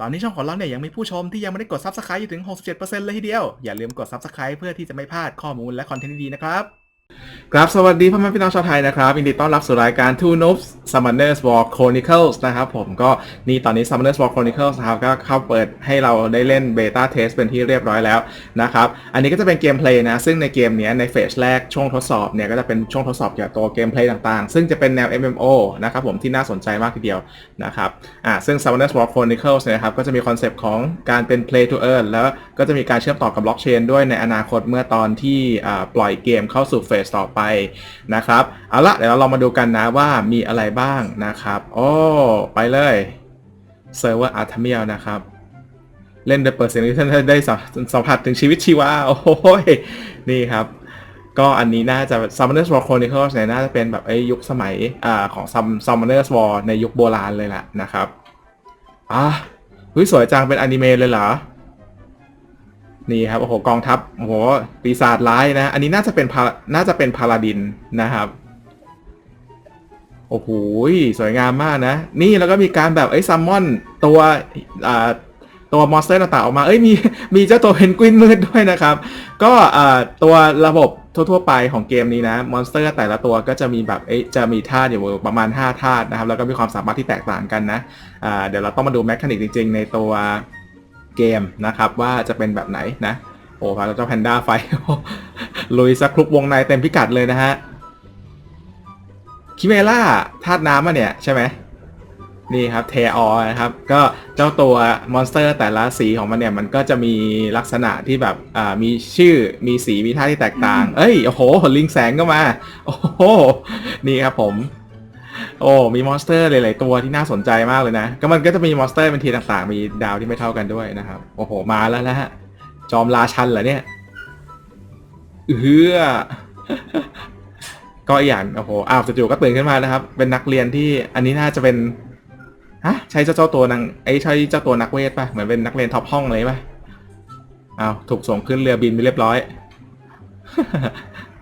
ตอนนี้ช่องของเราเนี่ยยังมีผู้ชมที่ยังไม่ได้กด Subscribe อยู่ถึง 67%เลยทีเดียว อย่าลืมกด Subscribe เพื่อที่จะไม่พลาดข้อมูลและคอนเทนต์ดีๆนะครับ ครับ สวัสดีพ่อแม่พี่น้องชาวไทยนะครับยินดีต้อนรับสู่รายการ Two Noobs Summoners War Chronicles นะครับผมก็นี่ตอนนี้ Summoners War Chronicles นะครับก็เข้าเปิดให้เราได้เล่น Beta Test เป็นที่เรียบร้อยแล้วนะครับ อันนี้ก็จะเป็นเกมเพลย์นะ ซึ่งในเกมนี้ในเฟสแรกช่วงทดสอบเนี่ยก็จะเป็นช่วงทดสอบเกี่ยวกับตัวเกมเพลย์ต่างๆ ซึ่งจะเป็นแนว MMO นะครับผมที่น่าสนใจมากทีเดียวนะครับอ่าซึ่ง Summoners War Chronicles เนี่ยนะครับก็จะมีคอนเซปต์ของการเป็น Play to Earn แล้วก็จะมีการเชื่อมต่อกับบล็อกเชนด้วยในอนาคตเมื่อตอนที่อ่าปล่อยเกมเข้าสู่เฟสต่อไปนะครับเอาละเดี๋ยวเราลองมาดูกันนะว่ามีอะไรบ้างนะครับโอ้ไปเลยเซิร์ฟเวอร์อาร์ทเมียนะครับ เล่นโดยเปิดเสียงที่ท่านได้สัมผัสถึงชีวิตชีวา โอ้โหยนี่ครับ ก็อันนี้น่าจะ Summoners War Chronicles เนี่ยน่าจะเป็นแบบไอ้ยุคสมัยอ่าของ Sum- Summoners War ในยุคโบราณเลยแหละนะครับอะเฮ้ยสวยจังเป็นอนิเมะเลยเหรอ นี่ครับโอ้โหกองทัพโอ้โหปีศาจร้ายนะอันนี้น่าจะเป็นพาน่าจะเป็นพาลาดินนะครับโอ้โหสวยงามมากนะ นี่แล้วก็มีการแบบไอ้ซัมมอนตัวอ่าตัวมอนสเตอร์ต่างๆออกมา เอ้ยมีมีเจ้าตัวเพนกวินมืดด้วยนะครับ ก็อ่าตัวระบบทั่วๆไปของเกมนี้นะมอนสเตอร์แต่ละตัวก็จะมีแบบเอ้ยจะมีธาตุอยู่ประมาณ 5 ธาตุนะครับ แล้วก็มีความสามารถที่แตกต่างกันนะอ่าเดี๋ยวเราต้องมาดูแมคานิกจริง ๆ ในตัว เกมนะครับ ว่าจะเป็นแบบไหนนะโอ้พาเจ้าแพนด้าไฟลุยสักคลุกวงในเต็มพิกัดเลยนะฮะคิเมล่าธาตุน้ำอะเนี่ยใช่ไหมนี่ครับเทออนะครับก็เจ้าตัวมอนสเตอร์แต่ละสีของมันเนี่ยมันก็จะมีลักษณะที่แบบอ่ามีชื่อมีสีมีท่าที่แตกต่าง เอ้ยโอ้โหลิงแสงก็มา โอ้โหนี่ครับผม โอ้มีมอนสเตอร์หลายๆตัวที่น่าสนใจมากเลยนะ ก็มันก็จะมีมอนสเตอร์เป็นทีต่างๆ มีดาวที่ไม่เท่ากันด้วยนะครับ โอ้โห มาแล้วนะฮะ จอมราชันเหรอเนี่ย เออก็อีกอย่างโอ้โห อ้าวจู่ๆก็ตื่นขึ้นมานะครับ เป็นนักเรียนที่อันนี้น่าจะเป็น ฮะ ใช่เจ้าเจ้าตัวนางไอ้ใช่เจ้าตัวนักเวทป่ะ เหมือนเป็นนักเรียนท็อปห้องเลยป่ะอ้าวถูกส่งขึ้นเรือบินไปเรียบร้อย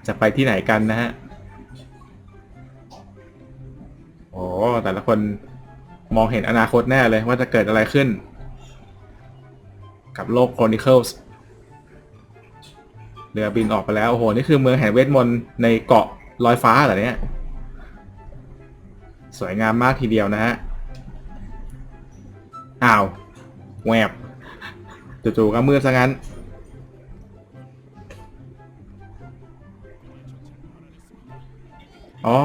จะไปที่ไหนกันนะฮะ โอ้แต่ละคนมองเห็นอนาคตแน่เลยว่าจะเกิดอะไรขึ้น กับโลก Chronicles เรือบินออกไปแล้ว โอ้โห นี่คือเมืองแห่งเวทมนต์ในเกาะลอยฟ้าเหรอเนี่ย สวยงามมากทีเดียวนะฮะ อ้าว แวบจู่ๆก็มืดซะงั้น อ๋อ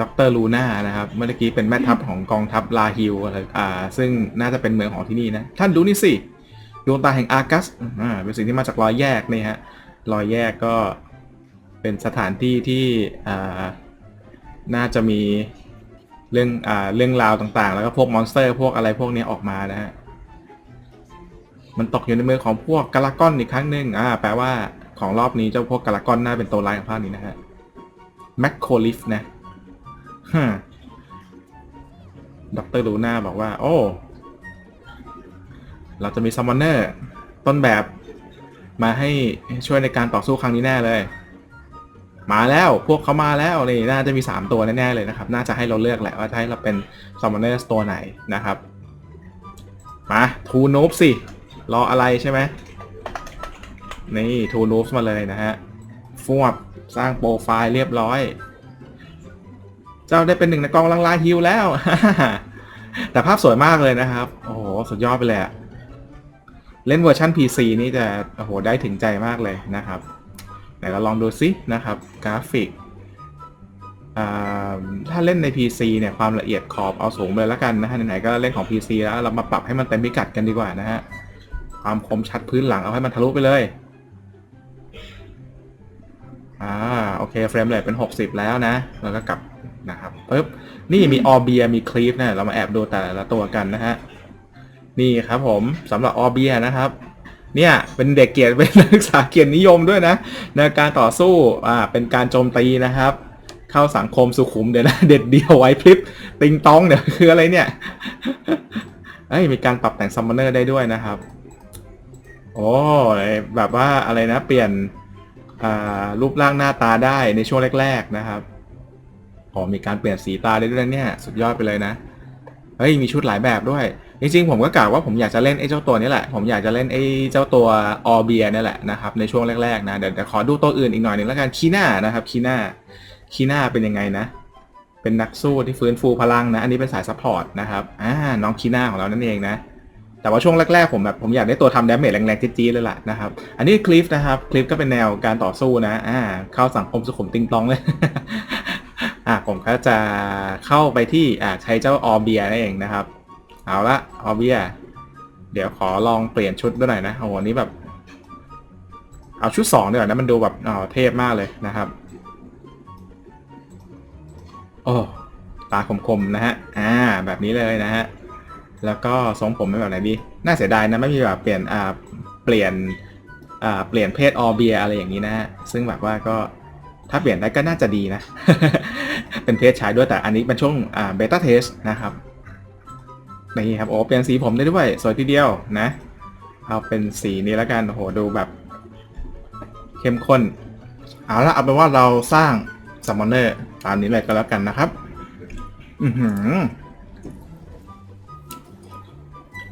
ดรลูน่านะครับ เมื่อกี้เป็นแม่ทัพของกองทัพลาฮิลอะไรอ่า ซึ่งน่าจะเป็นเมืองของที่นี่นะ ท่านดูนี่สิ ดวงตาแห่งอากัส อ่า เป็นสิ่งที่มาจากรอยแยกนี่ฮะ รอยแยกก็เป็นสถานที่ที่ อ่า น่าจะมีเรื่อง อ่า เรื่องราวต่างๆ แล้วก็พวกมอนสเตอร์ พวกอะไรพวกนี้ออกมานะฮะ มันตกอยู่ในมือของพวกกาลากอนอีกครั้งหนึ่งอ่า แปลว่าของรอบนี้เจ้าพวกกาลากอนน่าเป็นตัวร้ายของภาคนี้นะฮะ แมคโคลิฟนะฮะดรลูน่าบอกว่า โอ้ เราจะมีซัมมอนเนอร์ ต้นแบบมาให้ช่วยในการต่อสู้ครั้งนี้แน่เลย มาแล้วพวกเขามาแล้วนี่น่าจะมี 3 ตัวแน่ ๆ เลยนะครับ น่าจะให้เราเลือกแหละว่าจะให้เราเป็นซัมมอนเนอร์ตัวไหนนะครับ มาทูนูบสิ รออะไรใช่ไหมนี่ทูนูบมาเลยนะฮะฟวบ สร้างโปรไฟล์เรียบร้อย เจ้าได้เป็นหนึ่งในกองลังลาฮิวแล้ว แต่ภาพสวยมากเลยนะครับ โอ้โห สุดยอดไปเลยเล่นเวอร์ชัน PC นี่จะโอ้โห ได้ถึงใจมากเลยนะครับไหนเราลองดูซินะครับ กราฟิกถ้าเล่นใน PC เนี่ยความละเอียดขอบเอาสูงไปเลยแล้วกันนะฮะไหนๆก็เล่นของ PC แล้วเรามาปรับให้มันเต็มพิกัดกันดีกว่านะฮะความคมชัดพื้นหลังเอาให้มันทะลุไปเลย อ่าโอเคเฟรมเรทเป็น 60 แล้วนะ แล้วก็กลับนะครับปึ๊บนี่มีออเบียมีคลีฟนะเรามาแอบดูแต่ละตัวกันนะฮะนี่ครับผมสำหรับออเบียนะครับ เนี่ยเป็นเด็กเกียรติเป็นนักศึกษาเกียรตินิยมด้วยนะในการต่อสู้อ่าเป็นการโจมตีนะครับ เข้าสังคมสุขุมเดี๋ยวนะเด็ดเดียวไว้พริบติงตองเนี่ยคืออะไรเนี่ยเอ้ยมีการปรับแต่งซัมมอนเนอร์ได้ด้วยนะครับโอ้แบบว่าอะไรนะเปลี่ยน รูปร่างหน้าตาได้ในช่วงแรก ๆนะครับอ๋อมีการเปลี่ยนสีตาได้ด้วยเนี่ย สุดยอดไปเลยนะ เฮ้ย มีชุดหลายแบบด้วย จริงๆ ผมก็กล่าวว่าผมอยากจะเล่นไอ้เจ้าตัวนี้แหละ ผมอยากจะเล่นไอ้เจ้าตัวออเบียนี่แหละนะครับในช่วงแรกๆนะ เดี๋ยวจะขอดูตัวอื่นอีกหน่อยหนึงแล้วกันคีน่านะครับคีน่าคีน่าเป็นยังไงนะ เป็นนักสู้ที่ฟื้นฟูพลังนะ อันนี้เป็นสายซัพพอร์ตนะครับ อ่า น้องคีน่าของเรานั่นเองนะ แต่ว่าช่วงแรกๆผมแบบผมอยากได้ตัวทำดาเมจแรงๆจี๊ดๆเลยล่ะนะครับ อันนี้คลิฟนะครับ คลิฟก็เป็นแนวการต่อสู้นะอ่าเข้าสังคมสุขุมติงตองเลยอ่าผมก็จะเข้าไปที่อ่าใช้เจ้าออเบียนั่นเองนะครับ เอาละออเบียเดี๋ยวขอลองเปลี่ยนชุดด้วยหน่อยนะโอ้โหนนี้แบบ เอาชุดสองดีกว่านะมันดูแบบอ๋อเทพมากเลยนะครับโอ้ตาคมๆนะฮะอ่าแบบนี้เลยนะฮะ แล้วก็ทรงผมเป็นแบบไหนดี น่าเสียดายนะไม่มีแบบเปลี่ยนอ่าเปลี่ยนอ่าเปลี่ยนเพศออเบียอะไรอย่างนี้นะซึ่งแบบว่าก็ถ้าเปลี่ยนได้ก็น่าจะดีนะ เป็นเพศชายด้วยแต่อันนี้เป็นช่วงอ่าเบต้าเทสนะครับนี่ครับโอ้เปลี่ยนสีผมได้ด้วย สวยทีเดียวนะ เอาเป็นสีนี้แล้วกันโอ้โหดูแบบ เข้มข้น เอาละเอาเป็นว่าเราสร้างซัมมอนเนอร์ตามนี้เลยก็แล้วกันนะครับ อือหือ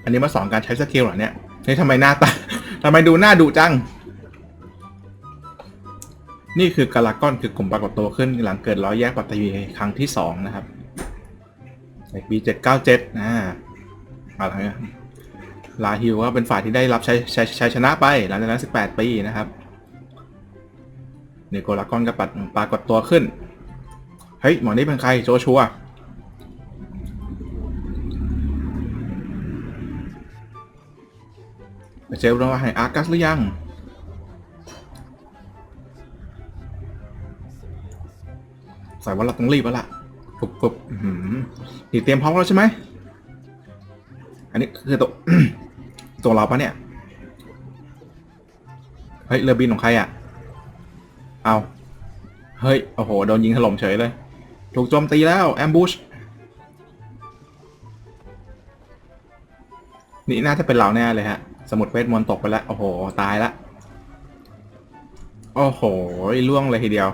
อันนี้มาสอนการใช้สกิลเหรอเนี่ยเฮ้ทำไมหน้าตาทำไมดูหน้าดุจัง นี่คือกาลากอนคือกลุ่มปรากฏตัวขึ้นหลังเกิดร้อยแยกปัตตวีครั้งที่สองนะครับปีเจ็ดเก้าเจ็ดอ่าอะไรเงี้ยลาฮิวก็เป็นฝ่ายที่ได้รับชัยชัยชัยชนะไป หลังจากนั้นสิบแปดปีนะครับนี่โกลากอนก็ปัดปรากฏตัวขึ้น เฮ้ย หมอนี่เป็นใครโจชัว เจอเราให้อากัสหรือยังใส่ว่าเราต้องรีบแล้วล่ะปุบปุบหือนี่เตรียมพร้อมแล้วใช่ไหม อันนี้คือตัวตัวเราปะเนี่ย เฮ้ยเรือบินของใครอะ เอา เฮ้ย โอ้โห โดนยิงถล่มเฉยเลย ถูกโจมตีแล้ว แอมบูชนี่น่าจะเป็นเราแน่เลยฮะ สมุดเวทมนต์ตกไปแล้ว โอ้โห ตายละ โอ้โหล่วงเลยทีเดียว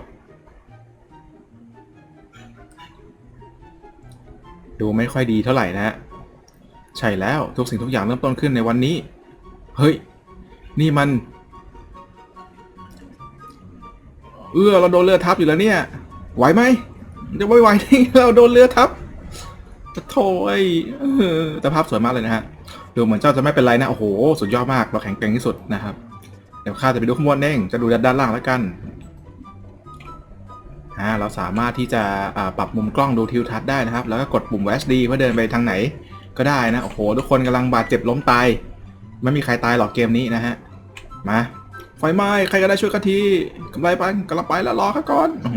ดูไม่ค่อยดีเท่าไหร่นะฮะ ใช่แล้วทุกสิ่งทุกอย่างเริ่มต้นขึ้นในวันนี้ เฮ้ย นี่มัน เออเราโดนเรือทับอยู่แล้วเนี่ย ไหวไหมจะไม่ไหวที่เราโดนเรือทับจะโถยแต่ภาพสวยมากเลยนะฮะ ดูเหมือนเจ้าจะไม่เป็นไรนะ โอ้โห สุดยอดมาก เราแข็งแกร่งที่สุดนะครับ เดี๋ยวข้าจะไปดูข้างบนเองจะดูด้านล่างแล้วกันอ่าเราสามารถที่จะปรับมุมกล้องดูทิวทัศน์ได้นะครับ แล้วก็กดปุ่ม HD เพื่อเดินไปทางไหนก็ได้นะ โอ้โห ทุกคนกำลังบาดเจ็บล้มตาย ไม่มีใครตายหรอกเกมนี้นะฮะ มา ไฟไหม้ ใครก็ได้ช่วยกันทีกำไรไปกำลังไปแล้วรอข้าก่อนอ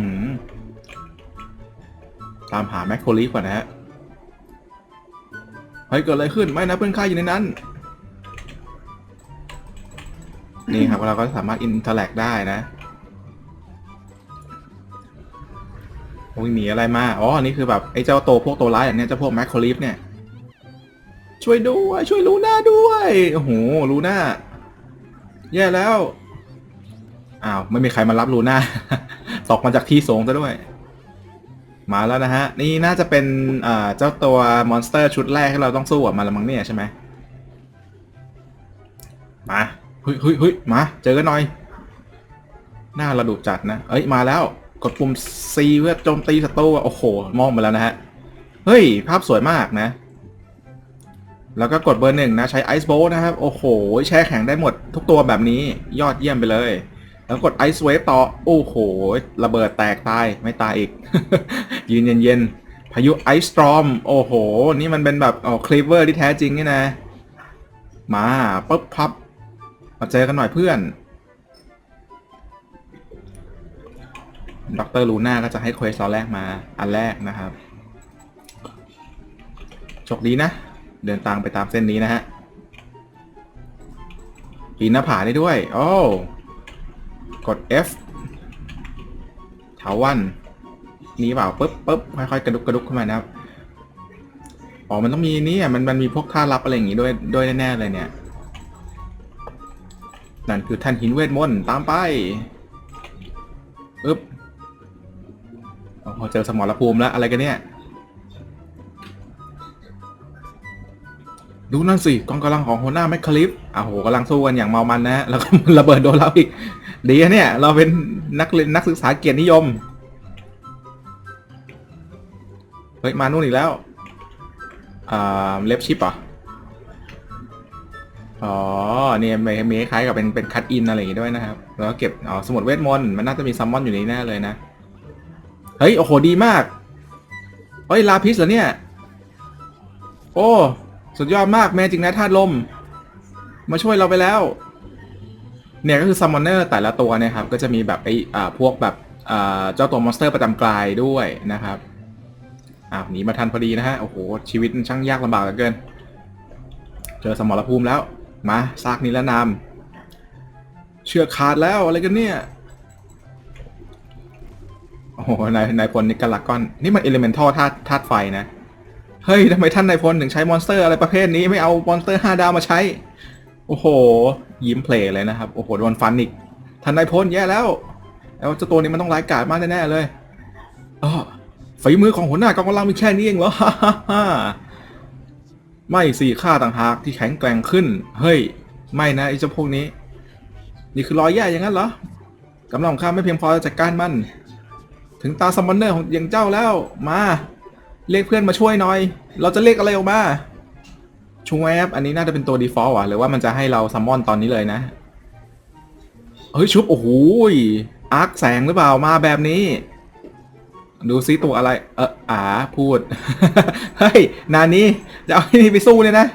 ตามหาแมคโคลีฟก่อนนะฮะ เฮ้ยเกิดอะไรขึ้นไม่นะเพื่อนข้าอยู่ในนั้น นี่ครับเราก็สามารถอินเทอร์แลกได้นะโอ้ยหนีอะไรมา อ๋ออันนี้คือแบบไอ้เจ้าโตพวกตัวร้ายอย่างเนี้ยเจ้าพวกแมคโคลีฟเนี่ย ช่วยด้วยช่วยลูน่าด้วย โอ้โหลูน่า แย่แล้ว อ้าว ไม่มีใครมารับลูน่า ตกมาจากที่สูงซะด้วย มาแล้วนะฮะ นี่น่าจะเป็นเจ้าตัวมอนสเตอร์ชุดแรกที่เราต้องสู้กับมันละมั้งเนี่ยใช่ไหมมาเฮ้ยเฮ้ยเฮ้ยมา เจอกันหน่อย หน้าระดุจัดนะ เอ้ย มาแล้ว กดปุ่ม C เพื่อโจมตีศัตรูโอ้โห มองมาแล้วนะฮะ เฮ้ย ภาพสวยมากนะ แล้วก็กดเบอร์หนึ่งนะ ใช้ไอซ์โบนะครับ โอ้โห แช่แข็งได้หมดทุกตัวแบบนี้ ยอดเยี่ยมไปเลย แล้วกดไอซ์เวฟต่อ โอ้โห ระเบิดแตกตาย ไม่ตายอีก ยืนเย็นๆ พายุไอซ์สตรอม โอ้โห นี่มันเป็นแบบอ๋อคลีเวอร์ที่แท้จริงนี่นะ มาปุ๊บพับมาเจอกันหน่อยเพื่อนดรลูน่าก็จะให้เควสตอนแรกมาอันแรกนะครับโชคดีนะ เดินตามไปตามเส้นนี้นะฮะปีนหน้าผาได้ด้วย โอ้ กด F เถาวันนี่เปล่าปุ๊บปุ๊บค่อยๆกระดุกกระดุกขึ้นมานะครับอ๋อมันต้องมีนี่อะมันมันมีพวกท่ารับอะไรอย่างงี้ด้วยด้วยแน่ๆเลยเนี่ยนั่นคือท่านหินเวทมนต์ตามไปอึ๊บโอ้โหเจอสมรภูมิแล้วอะไรกันเนี่ย ดูนั่นสิกองกำลังของหัวหน้าแมคคลิฟอะโหกำลังสู้กันอย่างเมามันนะฮะแล้วก็ระเบิดโดนเราอีก ดีอะเนี่ย เราเป็นนักเรียนนักศึกษาเกียรตินิยม เฮ้ย มานู่นอีกแล้วอ่าเล็บชิปเหรออ๋อเนี่ยมีมีคล้ายๆกับเป็นเป็นคัตอินอะไรอย่างงี้ด้วยนะครับ แล้วเก็บอ๋อสมุดเวทมนต์มันน่าจะมีซัมมอนอยู่ในนี้แน่เลยนะ เฮ้ย โอ้โห ดีมาก เฮ้ย ลาพิสเหรอเนี่ย โอ้ สุดยอดมากแมจิกนะธาตุลม มาช่วยเราไปแล้ว เนี่ยก็คือซัมมอนเนอร์แต่ละตัวเนี่ยครับก็จะมีแบบไอ้พวกแบบเจ้าตัวมอนสเตอร์ประจำกลายด้วยนะครับอ้าหนีมาทันพอดีนะฮะ โอ้โห ชีวิตมันช่างยากลำบากเหลือเกิน เจอสมรภูมิแล้ว มาซากนิรนามเชือกขาดแล้วอะไรกันเนี่ย โอ้โหนายนายพลนี่กาลากอน นี่มันเอลิเมนทัลธาตุธาตุไฟนะ เฮ้ยทำไมท่านนายพลถึงใช้มอนสเตอร์อะไรประเภทนี้ไม่เอามอนสเตอร์ห้าดาวมาใช้ โอ้โห ยิ้มเพลย์เลยนะครับ โอ้โหโดนฟันอีกท่านนายพลแย่แล้ว แล้วเจ้าตัวนี้มันต้องร้ายกาจมากแน่ๆเลยอ๋อฝีมือของหัวหน้ากองกำลังมีแค่นี้เองเหรอฮ่าฮ่าฮ่าไม่สิข้าต่างหากที่แข็งแกร่งขึ้น เฮ้ย ไม่นะไอ้เจ้าพวกนี้ นี่คือรอยแย่อย่างนั้นเหรอกำลังของข้าไม่เพียงพอจะจัดการมัน ถึงตาซัมมอนเนอร์ของอย่างเจ้าแล้ว มา เรียกเพื่อนมาช่วยหน่อย เราจะเรียกอะไรออกมา ชูแวบอันนี้น่าจะเป็นตัว default อะหรือว่ามันจะให้เราซัมมอนตอนนี้เลยนะ เฮ้ย ชุบ โอ้โหอาร์คแสงหรือเปล่ามาแบบนี้ ดูซิตัวอะไร เอออาพูด เฮ้ย นานี้จะเอาไอ้นี่ไปสู้เนี่ยนะ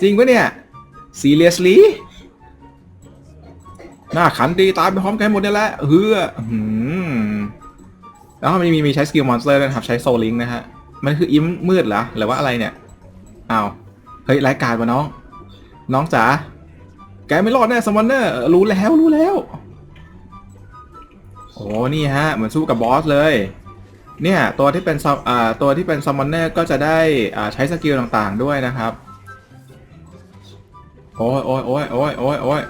จริงปะเนี่ย seriously หน้าขันดีตายไปพร้อมกันหมดนี่แหละเฮือหืมแล้วมันมีมีใช้สกิลมอนสเตอร์ด้วยนะครับ ใช้โซลิงนะฮะ มันคืออิมมืดเหรอหรือว่าอะไรเนี่ยอ้าว เฮ้ยรายการวะน้อง น้องจ๋าแกไม่รอดแน่สมอนเนอร์รู้แล้วรู้แล้วโอ้นี่ฮะเหมือนสู้กับบอสเลย เนี่ยตัวที่เป็นซอ่าตัวที่เป็นซัมมอนเนอร์ก็จะได้อ่าใช้สกิลต่างๆด้วยนะครับ โอ้ยโอ้ยโอ้ยโอ้ยโอ้ยโอ้ย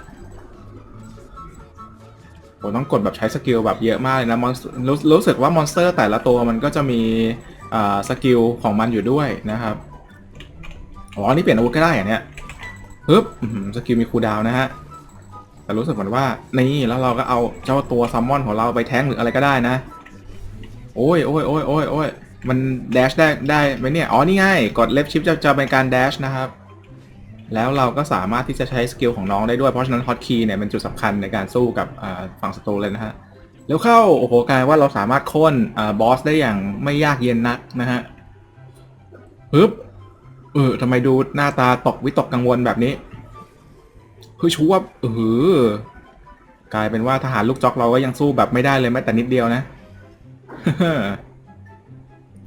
โอ้ต้องกดแบบใช้สกิลแบบเยอะมากเลยนะมอนรู้รู้สึกว่ามอนสเตอร์แต่ละตัวมันก็จะมีอ่าสกิลของมันอยู่ด้วยนะครับ อ๋อนี่เปลี่ยนอาวุธก็ได้เหรอเนี่ยฮึบอื้อหือสกิลมีคูดาวนะฮะ แต่รู้สึกเหมือนว่า นี่แล้วเราก็เอาเจ้าตัวซัมมอนของเราไปแท้งหรืออะไรก็ได้นะ โอ้ยโอ้ยโอ้ยโอ้ยโอ้ยมันแดชได้ได้ไหมเนี่ย อ๋อ นี่ไงกดเลฟชิปจะจะเป็นการแดชนะครับ แล้วเราก็สามารถที่จะใช้สกิลของน้องได้ด้วย เพราะฉะนั้นฮอตคีย์เนี่ยเป็นจุดสำคัญในการสู้กับฝั่งศัตรูเลยนะฮะ แล้วเข้า โอ้โหกลายว่าเราสามารถโค่นอบอสได้อย่างไม่ยากเย็นนักนะฮะฮึบ ออทำไมดูหน้าตาตกวิตกกังวลแบบนี้เฮ้ยชูว่าเออกลายเป็นว่าทหารลูกจอกเราก็ยังสู้แบบไม่ได้เลยแม้แต่นิดเดียวนะ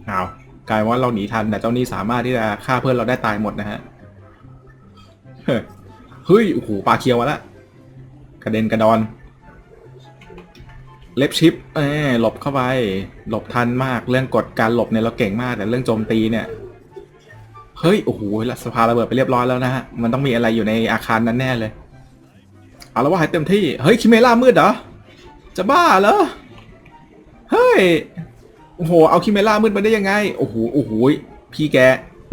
อ้าวกลายว่าเราหนีทันแต่เจ้านี่สามารถที่จะฆ่าเพื่อนเราได้ตายหมดนะฮะเฮ้ยโอ้โหปลาเคียวมาละกระเด็นกระดอน เล็บชิปเอ้ยหลบเข้าไป หลบทันมากเรื่องกดการหลบเนี่ยเราเก่งมาก แต่เรื่องโจมตีเนี่ย เฮ้ย โอ้โหสภาระเบิดไปเรียบร้อยแล้วนะฮะ มันต้องมีอะไรอยู่ในอาคารนั้นแน่เลย เอาแล้วว่าให้เต็มที่ เฮ้ย คิเมล่ามืดเหรอ จะบ้าเหรอ เฮ้ย โอ้โห เอาคิเมล่ามืดมาได้ยังไง โอ้โห โอ้โห พี่แก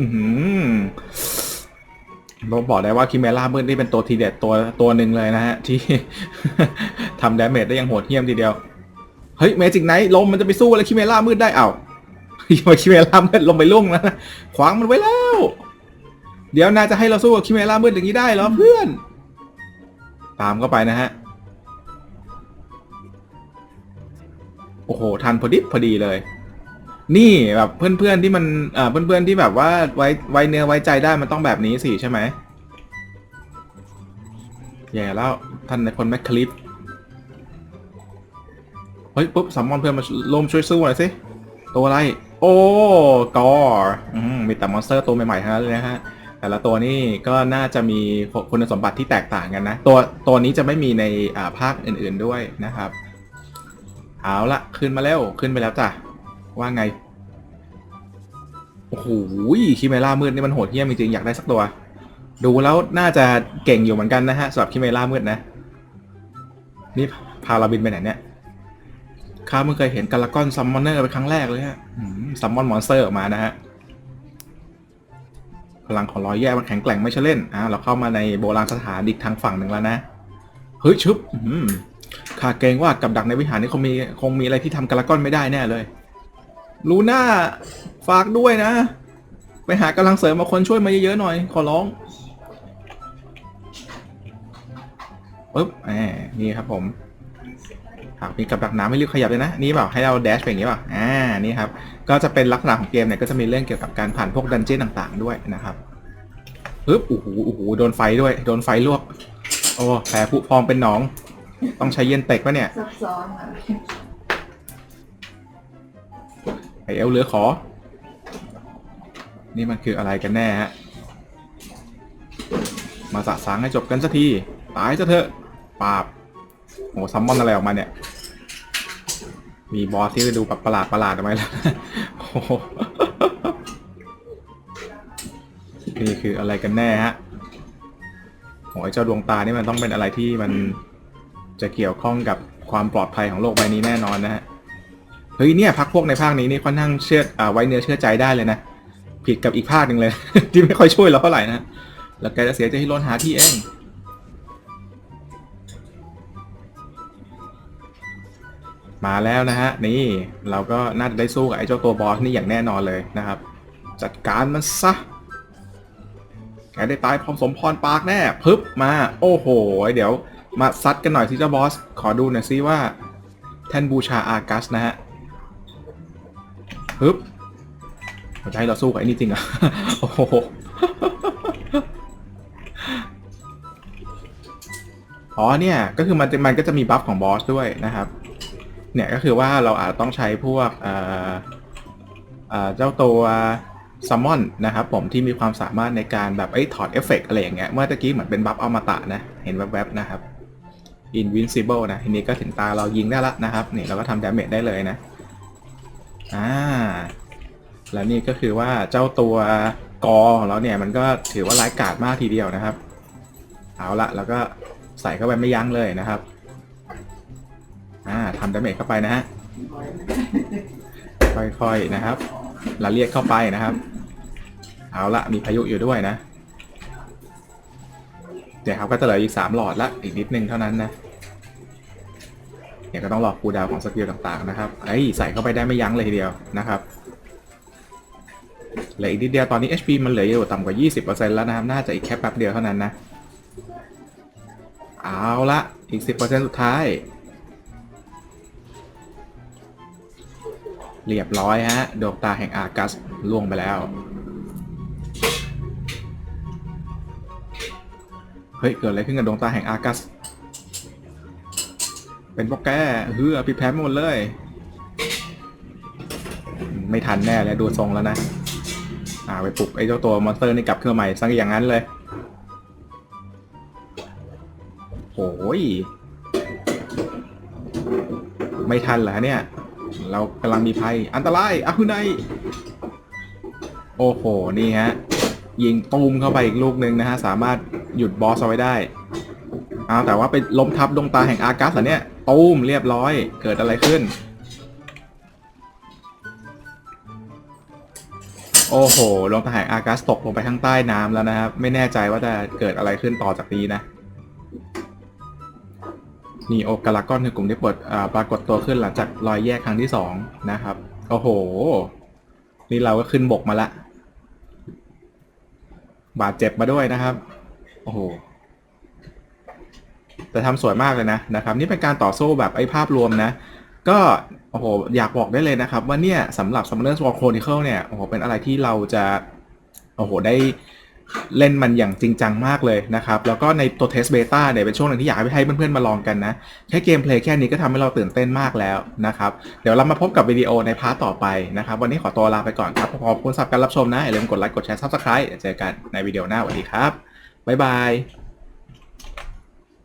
อือหือเราบอกได้ว่าคิเมล่ามืดนี่เป็นตัวทีเด็ดตัวตัวหนึ่งเลยนะฮะ ที่ทำดาเมจได้อย่างโหดเหี้ยมทีเดียว เฮ้ยเมจิกไนท์ลมมันจะไปสู้อะไรคิเมล่ามืดได้เอ้า อย่ามาคิเมล่ามืดลงไปลุ่งนะขวางมันไว้แล้ว เดี๋ยวนาจะให้เราสู้กับคิเมล่ามืดอย่างนี้ได้เหรอเพื่อน ตามเข้าไปนะฮะ โอ้โห ทันพอดิบพอดีเลย นี่แบบเพื่อนๆที่มันอ่าเพื่อนๆที่แบบว่าไว้ไว้เนื้อไว้ใจได้มันต้องแบบนี้สิใช่ไหมแย่แล้วท่านในพลแมคคลิปเฮ้ยปุ๊บสัมมอนเพื่อนมาลมช่วยสู้หน่อยสิ ตัวอะไร โอ้กอร์มีแต่มอนสเตอร์ตัวใหม่ๆทั้งนั้นเลยนะฮะ แต่ละตัวนี่ก็น่าจะมีคุณสมบัติที่แตกต่างกันนะ ตัวตัวนี้จะไม่มีในอ่าภาคอื่นๆด้วยนะครับ เอาละขึ้นมาแล้วขึ้นไปแล้วจ้ะ ว่าไง โอ้โหคิเมล่ามืดนี่มันโหดเหี้ยมจริงๆอยากได้สักตัว ดูแล้วน่าจะเก่งอยู่เหมือนกันนะฮะสำหรับคิเมล่ามืดนะ นี่พาเราบินไปไหนเนี่ย ข้าเพิ่งเคยเห็นกาลากอนซัมมอนเนอร์เป็นครั้งแรกเลยฮะซัมมอนมอนสเตอร์ออกมานะฮะพลังของรอยแยกมันแข็งแกร่งไม่ใช่เล่นอ่าเราเข้ามาในโบราณสถานอีกทางฝั่งหนึ่งแล้วนะเฮ้ยชึบข้าเกรงว่ากับดักในวิหารนี้คงมีคงมีอะไรที่ทำกาลากอนไม่ได้แน่เลยลูน่าฝากด้วยนะ ไปหากำลังเสริมมาคนช่วยมาเยอะๆหน่อย ขอร้องปึ๊บแหมนี่ครับผม หากมีกับดักน้ำให้รีบขยับเลยนะนี่เปล่าให้เราแดชไปอย่างนี้เปล่าอ่านี่ครับก็จะเป็นลักษณะของเกมเนี่ยก็จะมีเรื่องเกี่ยวกับการผ่านพวกดันเจี้ยนต่างๆด้วยนะครับปึ๊บโอ้โหโอ้โหโดนไฟด้วย โดนไฟลวก โอ้แผลผุพองเป็นหนอง ต้องใช้เย็นเต็กปะเนี่ยซับซ้อนอะไอเอลเหลือขอ นี่มันคืออะไรกันแน่ฮะ มาสะสางให้จบกันสักที ตายซะเถอะปาบ โหซัมมอนอะไรออกมาเนี่ย มีบอสที่ดูแบบประหลาดประหลาดๆออกมล้วโอ้โหนี่คืออะไรกันแน่ฮะโอ้ยเจ้าดวงตานี่มันต้องเป็นอะไรที่มันจะเกี่ยวข้องกับความปลอดภัยของโลกใบนี้แน่นอนนะฮะ เฮ้ยเนี่ยพักพวกในภาคนี้นี่ค่อนข้างเชื่ออ่าไว้เนื้อเชื่อใจได้เลยนะ ผิดกับอีกภาคหนึ่งเลย ที่ไม่ค่อยช่วยเราเท่าไหร่นะ แล้วแกจะเสียใจที่ล้นหาที่เอง มาแล้วนะฮะ นี่เราก็น่าจะได้สู้กับไอ้เจ้าตัวบอสนี่อย่างแน่นอนเลยนะครับ จัดการมันซะแกได้ตายพร้อมสมพรปากแน่พึบมา โอ้โห เดี๋ยว มาซัดกันหน่อยที่เจ้าบอส ขอดูหน่อยซิว่า แท่นบูชาอากัสนะฮะฮึบมันจะให้เราสู้กับไอ้นี่จริงอะโอ้โหอ๋อเนี่ย ก็คือมันจะมันก็จะมีบัฟของบอสด้วยนะครับ เนี่ยก็คือว่าเราอาจต้องใช้พวกเจ้าตัวซัมมอนนะครับผมที่มีความสามารถในการแบบไอ้ถอดเอฟเฟกต์อะไรอย่างเงี้ยเมื่อตะกี้เหมือนเป็นบัฟอมตะนะ เห็นแวบๆนะครับ invincible นะ ทีนี้ก็ถึงตาเรายิงได้ละนะครับ นี่เราก็ทำ damage ได้เลยนะอ่าแล้วนี่ก็คือว่าเจ้าตัวกอของเราเนี่ยมันก็ถือว่าร้ายกาจมากทีเดียวนะครับ เอาละแล้วก็ใส่เข้าไปไม่ยั้งเลยนะครับ ทำ damage เข้าไปนะฮะ ค่อยๆนะครับแล้วเรียกเข้าไปนะครับ เอาละมีพายุอยู่ด้วยนะ เดี๋ยวครับก็จะเหลืออีก3หลอดละอีกนิดนึงเท่านั้นนะเนี่ยก็ต้องรอคูดาวของสกิลต่างๆนะครับไอ้ยใส่เข้าไปได้ไม่ยั้งเลยทีเดียวนะครับเหลืออีกนิดเดียวตอนนี้ HP มันเหลืออยู่ต่ำกว่า 20%แล้วนะครับ น่าจะอีกแค่แป๊บเดียวเท่านั้นนะ เอาละอีก 10%สุดท้าย เรียบร้อยฮะ ดวงตาแห่งอากัสล่วงไปแล้ว เฮ้ย เกิดอะไรขึ้นกับดวงตาแห่งอากัส เป็นพวกแกเฮือผิดแพ้หมดเลย ไม่ทันแน่แล้วดูทรงแล้วนะ อ่าไปปลุกไอ้เจ้าตัวมอนสเตอร์นี่กลับขึ้นมาใหม่สักอย่างนั้นเลยโอ้ยไม่ทันเหรอเนี่ย เรากำลังมีภัย อันตรายอาคุไนโอ้โห นี่ฮะ ยิงตูมเข้าไปอีกลูกหนึ่งนะฮะ สามารถหยุดบอสเอาไว้ได้เอาแต่ว่าไปล้มทับดวงตาแห่งอากัสเหรอเนี่ยตูมเรียบร้อย เกิดอะไรขึ้น โอ้โหดวงตาแห่งอากัสตกลงไปข้างใต้น้ำแล้วนะครับ ไม่แน่ใจว่าจะเกิดอะไรขึ้นต่อจากนี้นะ นีโอกาลากอนคือกลุ่มที่เปิดปรากฏตัวขึ้นหลังจากรอยแยกครั้งที่สองนะครับ โอ้โห นี่เราก็ขึ้นบกมาละ บาดเจ็บมาด้วยนะครับ โอ้โห แต่ทำสวยมากเลยนะนะครับ นี่เป็นการต่อสู้แบบไอ้ภาพรวมนะ ก็โอ้โห อยากบอกได้เลยนะครับ ว่าเนี่ยสำหรับ Summoner's War Chronicle เนี่ย โอ้โห เป็นอะไรที่เราจะ โอ้โห ได้ เล่นมันอย่างจริงจังมากเลยนะครับ แล้วก็ในตัวเทสเบต้าเนี่ยเป็นช่วงหนึ่งที่อยากให้เพื่อนๆมาลองกันนะ แค่เกมเพลย์แค่นี้ก็ทำให้เราตื่นเต้นมากแล้วนะครับ เดี๋ยวเรามาพบกับวิดีโอในพาร์ทต่อไปนะครับ วันนี้ขอตัวลาไปก่อนครับ ขอบคุณสำหรับการรับชมนะ อย่าลืมกดไลค์กดแชร์ซับสไครต์เจอกันในวิดีโอหน้าสวัสดีครับบ๊ายบาย